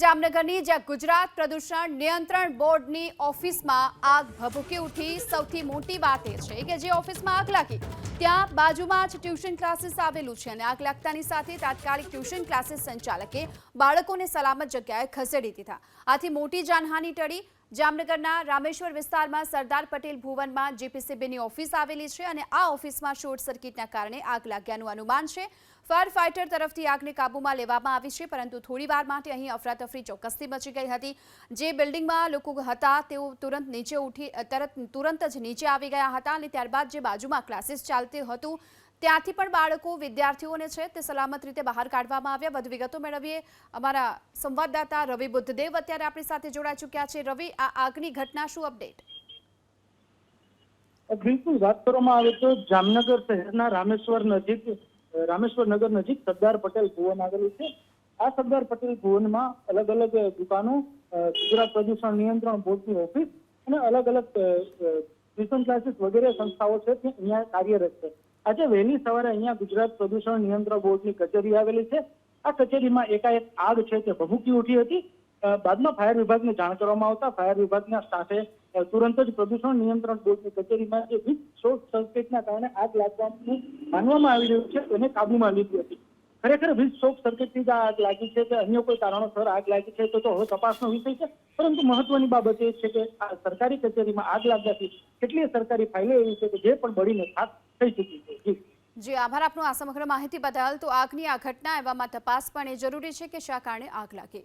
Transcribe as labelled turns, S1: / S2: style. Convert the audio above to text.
S1: જામનગરની જ્યાં ગુજરાત પ્રદૂષણ નિયંત્રણ બોર્ડની ઓફિસમાં આગ ભભૂકી ઉઠી સૌથી મોટી વાત એ છે કે જે ઓફિસમાં આગ લાગી. ત્યાં બાજુમાં જ ટ્યુશન ક્લાસીસ આવેલું છે અને આગ લાગતાની સાથે તાત્કાલિક ટ્યુશન ક્લાસીસ સંચાલકે બાળકોને સલામત જગ્યાએ ખસેડી દીધા. આથી મોટી જાનહાની ટળી જામનગરના રામેશ્વર વિસ્તારમાં સરદાર પટેલ ભુવનમાં જીપીસીબીની ઓફિસ આવેલી છે અને આ ઓફિસમાં શોર્ટ સર્કિટના કારણે આગ લાગ્યાનું અનુમાન છે. ફાયર ફાઇટર તરફથી આગને કાબૂમાં લેવામાં આવી છે, પરંતુ થોડી વાર માટે અહીં અફરાતફરી ચોક્કસથી મચી ગઈ હતી. જે બિલ્ડિંગમાં લોકો હતા, તેઓ તુરંત નીચે ઉઠી, તરત, તુરંત જ નીચે આવી ગયા હતા અને ત્યારબાદ જે બાજુમાં ક્લાસીસ ચાલતું હતું ત્યાંથી પણ બાળકો, વિદ્યાર્થીઓને છે તે સલામત રીતે બહાર કાઢવામાં આવ્યા. વધુ વિગતો મેળવીએ. અમારા સંવાદદાતા રવિ બુદ્ધદેવ અત્યારે આપણી સાથે જોડાઈ ચૂક્યા છે. રવિ, આ આગની ઘટના શું અપડેટ?
S2: બિલકુલ, વાત કરવામાં આવે તો જામનગર શહેરના રામેશ્વર નજીક રામેશ્વર નગર નજીક સરદાર પટેલ ભુવન આવેલું છે. આ સરદાર પટેલ ભુવનમાં અલગ અલગ દુકાનો ગુજરાત પ્રદૂષણ નિયંત્રણ બોર્ડની ઓફિસ અને અલગ અલગ ટ્યુશન ક્લાસીસ વગેરે સંસ્થાઓ છે જે અહીંયા કાર્યરત છે. આજે વહેલી સવારે અહીંયા ગુજરાત પ્રદૂષણ નિયંત્રણ બોર્ડની કચેરી આવેલી છે. આ કચેરીમાં એકાએક આગ છે તે ભભૂકી ઉઠી હતી. બાદમાં ફાયર વિભાગને જાણ કરવામાં આવતા ફાયર વિભાગના સ્ટાફે તુરંત જ પ્રદૂષણ નિયંત્રણ બોર્ડની કચેરીમાં જે વીજ શોર્ટ સર્કિટના કારણે આગ લાગવાનું માનવામાં આવી રહ્યું છે તેને કાબૂમાં લીધી હતી. ખરેખર વીજ શોર્ટ સર્કિટથી જ આગ લાગી છે કે અન્ય કોઈ કારણોસર આગ લાગી છે તો હવે તપાસનો વિષય છે. પરંતુ મહત્વની બાબત એ છે કે આ સરકારી કચેરીમાં આગ લાગવાથી કેટલીય સરકારી ફાઇલો એવી છે કે જે પણ બળીને જી
S1: જે આભાર આપનો આ સમગ્ર માહિતી બદલ. તો આગની આ ઘટના એવામાં તપાસ પણ એ જરૂરી છે કે શા કારણે આગ લાગી?